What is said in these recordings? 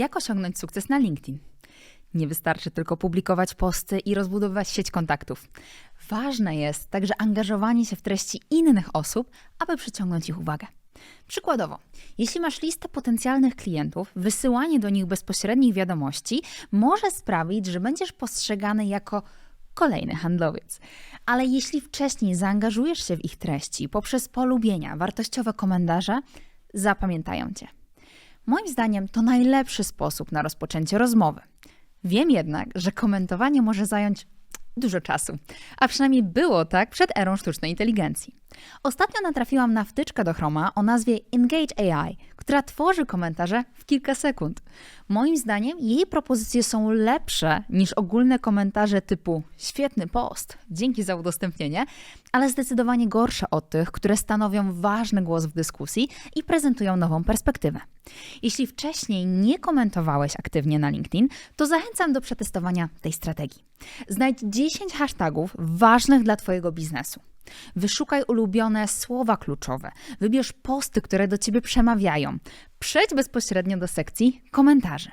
Jak osiągnąć sukces na LinkedIn? Nie wystarczy tylko publikować posty i rozbudowywać sieć kontaktów. Ważne jest także angażowanie się w treści innych osób, aby przyciągnąć ich uwagę. Przykładowo, jeśli masz listę potencjalnych klientów, wysyłanie do nich bezpośrednich wiadomości może sprawić, że będziesz postrzegany jako kolejny handlowiec. Ale jeśli wcześniej zaangażujesz się w ich treści poprzez polubienia, wartościowe komentarze, zapamiętają cię. Moim zdaniem to najlepszy sposób na rozpoczęcie rozmowy. Wiem jednak, że komentowanie może zająć dużo czasu, a przynajmniej było tak przed erą sztucznej inteligencji. Ostatnio natrafiłam na wtyczkę do Chroma o nazwie Engage AI, która tworzy komentarze w kilka sekund. Moim zdaniem jej propozycje są lepsze niż ogólne komentarze typu świetny post, dzięki za udostępnienie, ale zdecydowanie gorsze od tych, które stanowią ważny głos w dyskusji i prezentują nową perspektywę. Jeśli wcześniej nie komentowałeś aktywnie na LinkedIn, to zachęcam do przetestowania tej strategii. Znajdź 10 hashtagów ważnych dla Twojego biznesu. Wyszukaj ulubione słowa kluczowe. Wybierz posty, które do ciebie przemawiają. Przejdź bezpośrednio do sekcji komentarzy.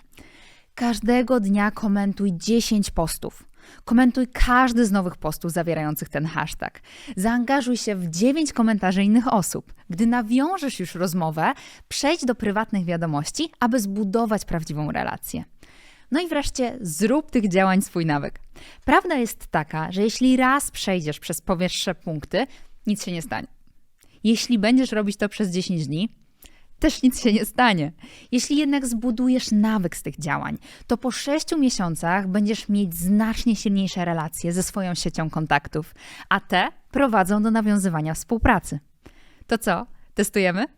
Każdego dnia komentuj 10 postów. Komentuj każdy z nowych postów zawierających ten hashtag. Zaangażuj się w 9 komentarzy innych osób. Gdy nawiążesz już rozmowę, przejdź do prywatnych wiadomości, aby zbudować prawdziwą relację. No i wreszcie zrób tych działań swój nawyk. Prawda jest taka, że jeśli raz przejdziesz przez powyższe punkty, nic się nie stanie. Jeśli będziesz robić to przez 10 dni, też nic się nie stanie. Jeśli jednak zbudujesz nawyk z tych działań, to po 6 miesiącach będziesz mieć znacznie silniejsze relacje ze swoją siecią kontaktów, a te prowadzą do nawiązywania współpracy. To co? Testujemy?